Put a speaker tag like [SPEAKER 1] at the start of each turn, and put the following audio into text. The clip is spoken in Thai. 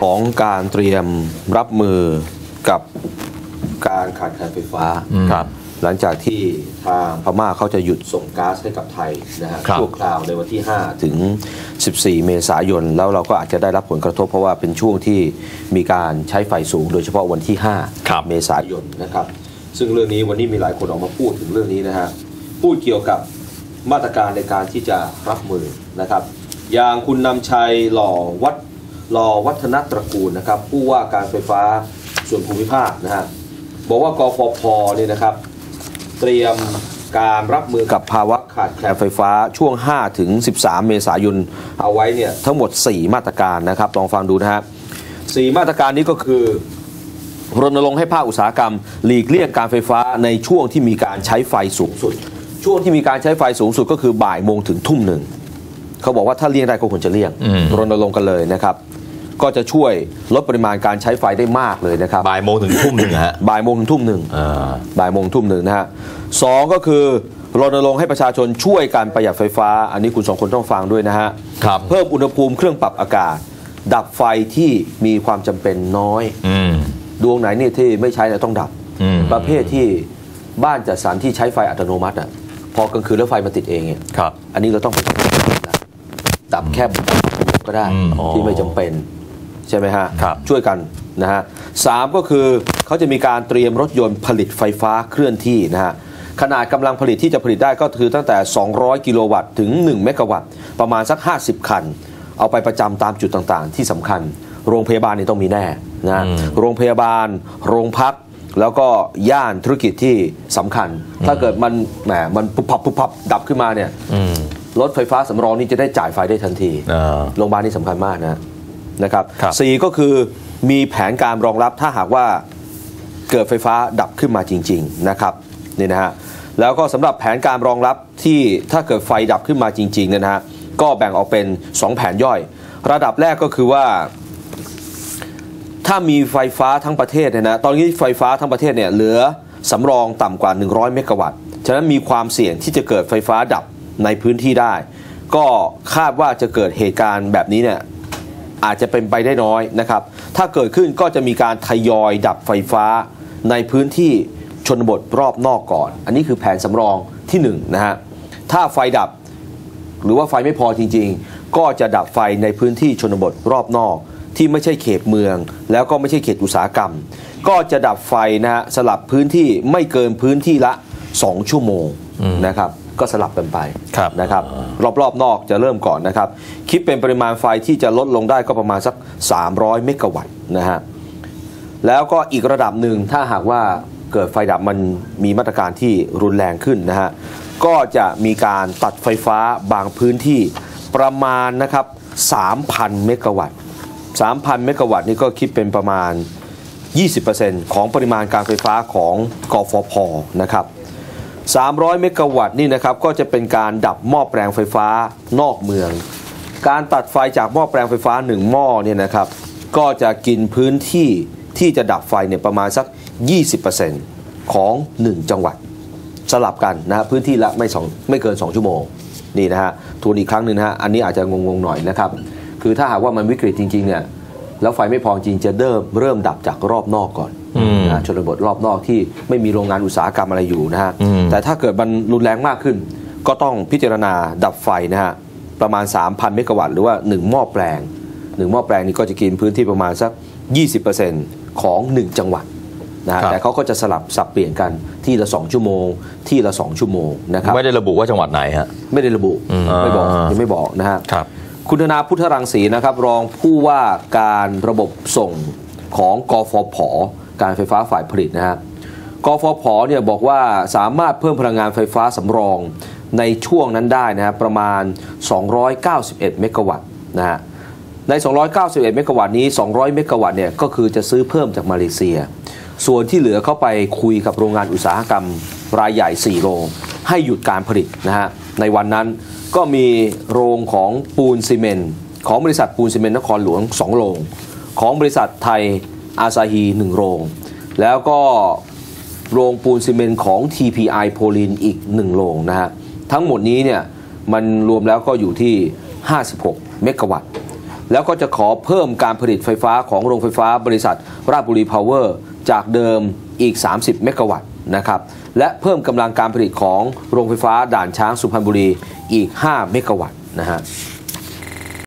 [SPEAKER 1] ของการเตรียมรับมือกับการขาดแคลนไฟฟ้า
[SPEAKER 2] ครับ
[SPEAKER 1] หลังจากที่ทางพม่าเขาจะหยุดส่งก๊าซให้กับไทยนะฮะ
[SPEAKER 2] ครับ
[SPEAKER 1] ชั่วคราวในวันที่ 5 ถึง 14 เมษายน แล้วเราก็อาจจะได้รับผลกระทบเพราะว่าเป็นช่วงที่มีการใช้ไฟสูง โดยเฉพาะวันที่
[SPEAKER 2] ครับ
[SPEAKER 1] 5เมษายนนะครับ ซึ่งเรื่องนี้วันนี้มีหลายคนออกมาพูดถึงเรื่องนี้นะฮะพูดเกี่ยวกับมาตรการในการที่จะรับมือนะครับ อย่างคุณนำชัยหล่อวัด หล่อวัฒนตระกูลนะครับผู้ว่าการไฟฟ้าส่วนภูมิภาคนะฮะบอกว่ากฟพเนี่ยนะครับ เตรียมการรับมือกับภาวะขาดแคลนไฟฟ้าช่วง 5 ถึง 13 เมษายน เอาไว้เนี่ยทั้งหมด 4 มาตรการนะครับลองฟังดูนะฮะสมาตรการนี้ก็คือรณรงค์ให้ภาคอุตสาหกรรม หลีกเลี่ยงการไฟฟ้าในช่วงที่มีการใช้ไฟสูงสุด ช่วงที่มีการใช้ไฟสูงสุดก็คือบ่ายโมงถึงทุ่มหนึ่งเขาบอกว่าถ้าเลี่ยงได้ก็ควรจะเลี่ยง
[SPEAKER 2] อืม
[SPEAKER 1] รณรงค์กันเลยนะครับ ก็จะช่วยลดปริมาณการใช้ไฟได้มากเลยนะครับ
[SPEAKER 2] บ่ายโมงถึงทุ่มหนึ่งอะฮะ
[SPEAKER 1] บ่ายโมงถึงทุ่มหนึ่ง
[SPEAKER 2] อ่า
[SPEAKER 1] บ่ายโมงทุ่มหนึ่งนะฮะสองก็คือรณรงค์ให้ประชาชนช่วยการประหยัดไฟฟ้า อันนี้คุณสองคนต้องฟังด้วยนะฮะ
[SPEAKER 2] ครับ
[SPEAKER 1] เพิ่มอุณหภูมิเครื่องปรับอากาศ ดับไฟที่มีความจำเป็นน้อย
[SPEAKER 2] อืม
[SPEAKER 1] ดวงไหนเนี่ยที่ไม่ใช้เนี่ยต้องดับ
[SPEAKER 2] อืม
[SPEAKER 1] ประเภทที่บ้านจัดสรรที่ใช้ไฟอัตโนมัติอะพอกลางคืนแล้วไฟมาติดเองเนี่ย
[SPEAKER 2] ครับ
[SPEAKER 1] อันนี้เราต้องไปดับดับแค่ก็ได้
[SPEAKER 2] อืมอ๋อ
[SPEAKER 1] ที่ไม่จำเป็น ใช่ไหมฮะ
[SPEAKER 2] ครับ
[SPEAKER 1] ช่วยกันนะฮะสามก็คือเขาจะมีการเตรียมรถยนต์ผลิตไฟฟ้าเคลื่อนที่นะฮะขนาดกำลังผลิตที่จะผลิตได้ก็คือตั้งแต่ 200 กิโลวัตต์ถึง 1 เมกะวัตต์ ประมาณสัก 50 คัน เอาไปประจำตามจุดต่างๆ ที่สำคัญ โรงพยาบาลนี่ต้องมีแน่นะฮะ
[SPEAKER 2] อืม
[SPEAKER 1] โรงพยาบาล โรงพักแล้วก็ย่านธุรกิจที่สำคัญ ถ้าเกิดมันแหมมันปุบปับปุบปับดับขึ้นมาเนี่ย
[SPEAKER 2] อืม
[SPEAKER 1] รถไฟฟ้าสำรองนี่จะได้จ่ายไฟได้ทันที
[SPEAKER 2] อ่า
[SPEAKER 1] โรงพยาบาลนี่สำคัญมากนะ นะครับ
[SPEAKER 2] ครับ
[SPEAKER 1] สี่ก็คือมีแผนการรองรับถ้าหากว่าเกิดไฟฟ้าดับขึ้นมาจริง ๆนะครับนี่นะฮะแล้วก็สำหรับแผนการรองรับที่ถ้าเกิดไฟดับขึ้นมาจริงๆเนี่ยนะฮะก็แบ่งออกเป็น 2 แผนย่อย ระดับแรกก็คือว่า ถ้ามีไฟฟ้าทั้งประเทศเนี่ยนะตอนนี้ไฟฟ้าทั้งประเทศเนี่ยเหลือสำรองต่ำกว่า 100 เมกะวัตต์ฉะนั้นมีความเสี่ยงที่จะเกิดไฟฟ้าดับในพื้นที่ได้ ก็คาดว่าจะเกิดเหตุการณ์แบบนี้เนี่ย อาจจะเป็นไปได้น้อยนะครับ ถ้าเกิดขึ้นก็จะมีการทยอยดับไฟฟ้าในพื้นที่ชนบทรอบนอกก่อน อันนี้คือแผนสำรองที่1นงนะฮะ ถ้าไฟดับหรือว่าไฟไม่พอจริงๆ ก็จะดับไฟในพื้นที่ชนบทรอบนอก ที่ไม่ใช่เขตเมือง แล้วก็ไม่ใช่เขตอุตสาหกรรม ก็จะดับไฟนะฮะสลับพื้นที่ไม่เกินพื้นที่ละ 2 ชั่วโมงนะครับ ก็สลับกันไป
[SPEAKER 2] ครับ
[SPEAKER 1] นะครับรอบๆนอกจะเริ่มก่อนนะครับ คิดเป็นปริมาณไฟที่จะลดลงได้ก็ประมาณสัก 300 เมกะวัตต์นะฮะแล้วก็อีกระดับหนึ่งถ้าหากว่าเกิดไฟดับมันมีมาตรการที่รุนแรงขึ้นนะฮะก็จะมีการตัดไฟฟ้าบางพื้นที่ประมาณนะครับ 3,000 เมกะวัตต์ 3,000 เมกะวัตต์นี่ก็คิดเป็นประมาณ 20%ของปริมาณการไฟฟ้าของกฟผนะครับ 300 เมกะวัตต์นี่นะครับก็จะเป็นการดับหม้อแปลงไฟฟ้านอกเมือง การตัดไฟจากหม้อแปลงไฟฟ้า 1 หม้อเนี่ยนะครับก็จะกินพื้นที่ที่จะดับไฟเนี่ยประมาณสัก 20%ของ 1 จังหวัด สลับกันนะพื้นที่ละไม่สองไม่เกิน 2 ชั่วโมงนี่นะฮะทวนอีกครั้งหนึ่งนะฮะอันนี้อาจจะงงๆหน่อยนะครับคือถ้าหากว่ามันวิกฤตจริงๆเนี่ยแล้วไฟไม่พอจริงจะเริ่มเริ่มดับจากรอบนอกก่อน ชนบทรอบนอกที่ไม่มีโรงงานอุตสาหกรรมอะไรอยู่นะฮะ
[SPEAKER 2] อืม
[SPEAKER 1] แต่ถ้าเกิดมันรุนแรงมากขึ้น ก็ต้องพิจารณาดับไฟนะฮะประมาณ 3,000 เมกะวัตต์หรือว่า 1 หม้อแปลง 1 หม้อแปลงนี้ก็จะกินพื้นที่ประมาณสัก 20%ของ 1 จังหวัดนะฮะ
[SPEAKER 2] ครับ
[SPEAKER 1] แต่เขาก็จะสลับสับเปลี่ยนกันที่ละ 2 ชั่วโมง ที่ละ 2 ชั่วโมงนะครับ
[SPEAKER 2] ไม่ได้ระบุว่าจังหวัดไหนฮะ
[SPEAKER 1] ไม่ได้ระบุ
[SPEAKER 2] อืม
[SPEAKER 1] ไม่บอก
[SPEAKER 2] อ่ายั
[SPEAKER 1] ยังไม่บอกนะฮะ
[SPEAKER 2] ครับ
[SPEAKER 1] คุณธนาพุทธรังสีนะครับ รองผู้ว่าการระบบส่ง ของกฟผ การไฟฟ้าฝ่ายผลิตนะฮะกฟผเนี่ยบอกว่าสามารถเพิ่มพลังงานไฟฟ้าสำรองในช่วงนั้นได้นะฮะประมาณ 291 เมกะวัตต์นะฮะใน 291 เมกะวัตต์นี้ 200 เมกะวัตต์เนี่ยก็คือจะซื้อเพิ่มจากมาเลเซีย ส่วนที่เหลือเข้าไปคุยกับโรงงานอุตสาหกรรมรายใหญ่ 4 โรง ให้หยุดการผลิตนะฮะในวันนั้นก็มีโรงของปูนซีเมนต์ของบริษัทปูนซีเมนต์นครหลวง 2 โรง ของบริษัทไทยอาซาฮี1โรง แล้วก็โรงปูนซีเมนต์ของ TPI โพลินอีก 1 โรงนะฮะ ทั้งหมดนี้เนี่ยมันรวมแล้วก็อยู่ที่ 56 เมกะวัตต์ แล้วก็จะขอเพิ่มการผลิตไฟฟ้าของโรงไฟฟ้าบริษัท ราชบุรีพาวเวอร์จากเดิมอีก 30 เมกะวัตต์นะครับ และเพิ่มกำลังการผลิตของโรงไฟฟ้าด่านช้างสุพรรณบุรีอีก 5 เมกะวัตต์นะฮะ